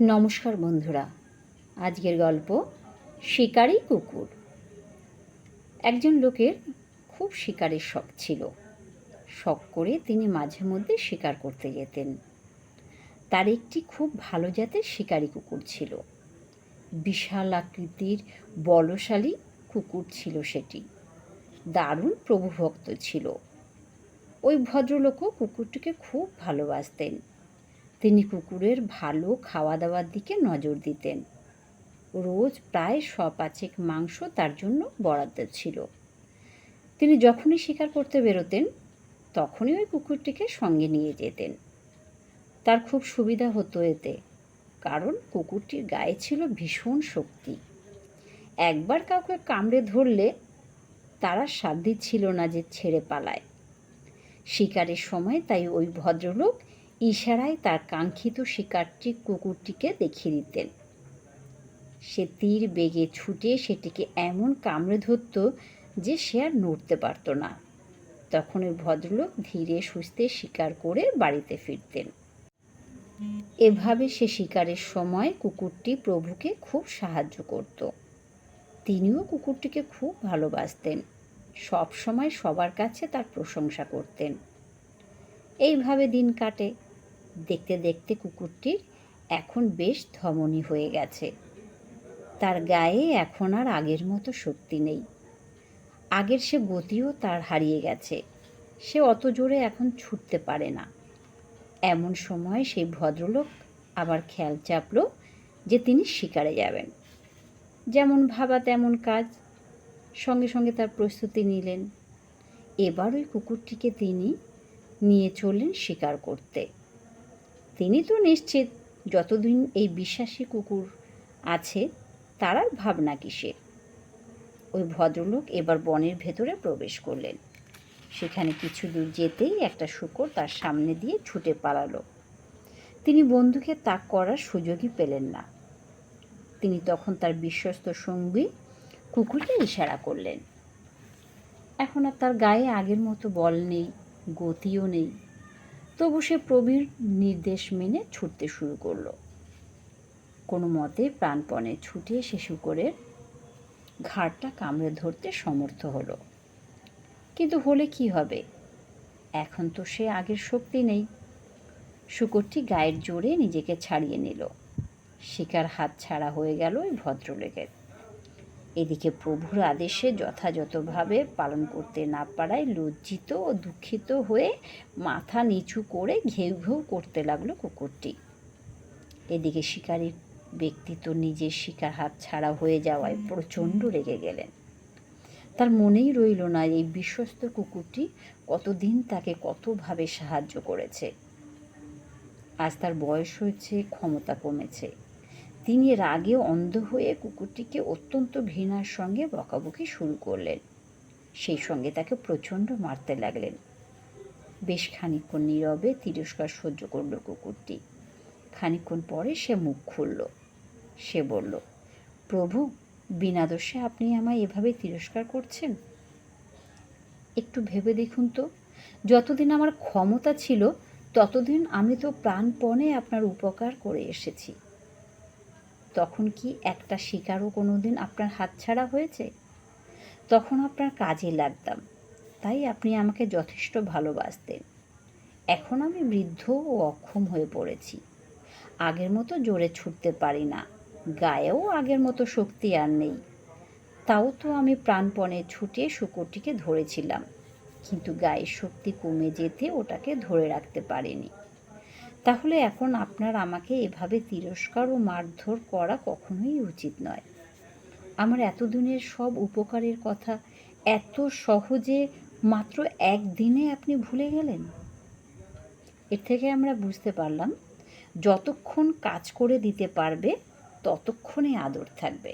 নমস্কার বন্ধুরা। আজকের গল্প, শিকারি কুকুর। একজন লোকের খুব শিকারের শখ ছিল। শখ করে তিনি মাঝে মধ্যে শিকার করতে যেতেন। তার একটি খুব ভালো জাতের শিকারি কুকুর ছিল। বিশাল আকৃতির বলশালী কুকুর ছিল সেটি। দারুণ প্রভুভক্ত ছিল। ওই ভদ্রলোকও কুকুরটিকে খুব ভালোবাসতেন। তিনি কুকুরের ভালো খাওয়া দাওয়ার দিকে নজর দিতেন। রোজ প্রায় শ পাঁচেক মাংস তার জন্য বরাদ্দ ছিল। তিনি যখনই শিকার করতে বেরোতেন, তখনই ওই কুকুরটিকে সঙ্গে নিয়ে যেতেন। তার খুব সুবিধা হতো এতে, কারণ কুকুরটির গায়ে ছিল ভীষণ শক্তি। একবার কাউকে কামড়ে ধরলে তারা সাধ্য ছিল না যে ছেড়ে পালায়। শিকারের সময় তাই ওই ভদ্রলোক ইশারায় তার কাঙ্ক্ষিত শিকারটি কুকুরটিকে দেখিয়ে দিতেন। সে তীর বেগে ছুটে সেটিকে এমন কামড়ে ধরত যে সে আর নড়তে পারত না। তখন ওই ভদ্রলোক ধীরে সুস্থে শিকার করে বাড়িতে ফিরতেন। এভাবে সে শিকারের সময় কুকুরটি প্রভুকে খুব সাহায্য করত। তিনিও কুকুরটিকে খুব ভালোবাসতেন। সব সময় সবার কাছে তার প্রশংসা করতেন। এইভাবে দিন কাটে। দেখতে দেখতে কুকুরটির এখন বেশ ধমনী হয়ে গেছে। তার গায়ে এখন আর আগের মতো শক্তি নেই। আগের সে গতিও তার হারিয়ে গেছে। সে অত জোরে এখন ছুটতে পারে না। এমন সময় সেই ভদ্রলোক আবার খেয়াল চাপল যে তিনি শিকারে যাবেন। যেমন ভাবা তেমন কাজ। সঙ্গে সঙ্গে তার প্রস্তুতি নিলেন। এবার ওই কুকুরটিকে তিনি নিয়ে চললেন শিকার করতে। তিনি তো নিশ্চিত যতদিন এই বিশ্বাসী কুকুর আছে, তার আর ভাবনা কিসের? ওই ভদ্রলোক এবার বনের ভেতরে প্রবেশ করলেন। সেখানে কিছু দূর যেতেই একটা শুকর তার সামনে দিয়ে ছুটে পালালো। তিনি বন্ধুকে তাক করার সুযোগই পেলেন না। তিনি তখন তার বিশ্বস্ত সঙ্গী কুকুরকে ইশারা করলেন। এখন আর তার গায়ে আগের মতো বল নেই, গতিও নেই। তবু সে প্রবীর নির্দেশ মেনে ছুটতে শুরু করল। কোনো মতে প্রাণপণে ছুটে সে শুকরের ঘাড়টা কামড়ে ধরতে সমর্থ হলো। কিন্তু হলে কি হবে? এখন তো সে আগের শক্তি নেই। শুকরটি গায়ের জোরে নিজেকে ছাড়িয়ে নিল। শিকার হাত ছাড়া হয়ে গেল ওই ভদ্রলোকের। এদিকে প্রভুর আদেশে যথাযথভাবে পালন করতে না পারায় লজ্জিত ও দুঃখিত হয়ে মাথা নিচু করে ঘেউ ঘেউ করতে লাগল কুকুরটি। এদিকে শিকারীর ব্যক্তি তো নিজের শিকার হাত ছাড়া হয়ে যাওয়ায় প্রচণ্ড রেগে গেলেন। তার মনেই রইল না এই বিশ্বস্ত কুকুরটি কতদিন তাকে কতভাবে সাহায্য করেছে। আজ তার বয়স হয়েছে, ক্ষমতা কমেছে। তিনি রাগে অন্ধ হয়ে কুকুরটিকে অত্যন্ত ঘৃণার সঙ্গে বকাবকি শুরু করলেন। সেই সঙ্গে তাকে প্রচণ্ড মারতে লাগলেন। বেশ খানিক্ষণ নীরবে তিরস্কার সহ্য করল কুকুরটি। খানিক্ষণ পরে সে মুখ খুলল। সে বলল, প্রভু, বিনা দোষে আপনি আমায় এভাবে তিরস্কার করছেন? একটু ভেবে দেখুন তো। যতদিন আমার ক্ষমতা ছিল, ততদিন আমি তো প্রাণপণে আপনার উপকার করে এসেছি। তখন কি একটা শিকারও কোনো দিন আপনার হাতছাড়া হয়েছে? তখন আপনার কাজে লাগতাম। তাই আপনি আমাকে যথেষ্ট ভালোবাসতেন। এখন আমি বৃদ্ধ ও অক্ষম হয়ে পড়েছি। আগের মতো জোরে ছুটতে পারি না। গায়েও আগের মতো শক্তি আর নেই। তাও তো আমি প্রাণপণে ছুটে শুকুরটিকে ধরেছিলাম। কিন্তু গায়ের শক্তি কমে যেতে ওটাকে ধরে রাখতে পারিনি। তাহলে এখন আপনার আমাকে এভাবে তিরস্কার ও মারধর করা কখনোই উচিত নয়। আমার এতদিনের সব উপকারের কথা এত সহজে মাত্র একদিনে আপনি ভুলে গেলেন? এর থেকে আমরা বুঝতে পারলাম, যতক্ষণ কাজ করে দিতে পারবে, ততক্ষণে আদর থাকবে।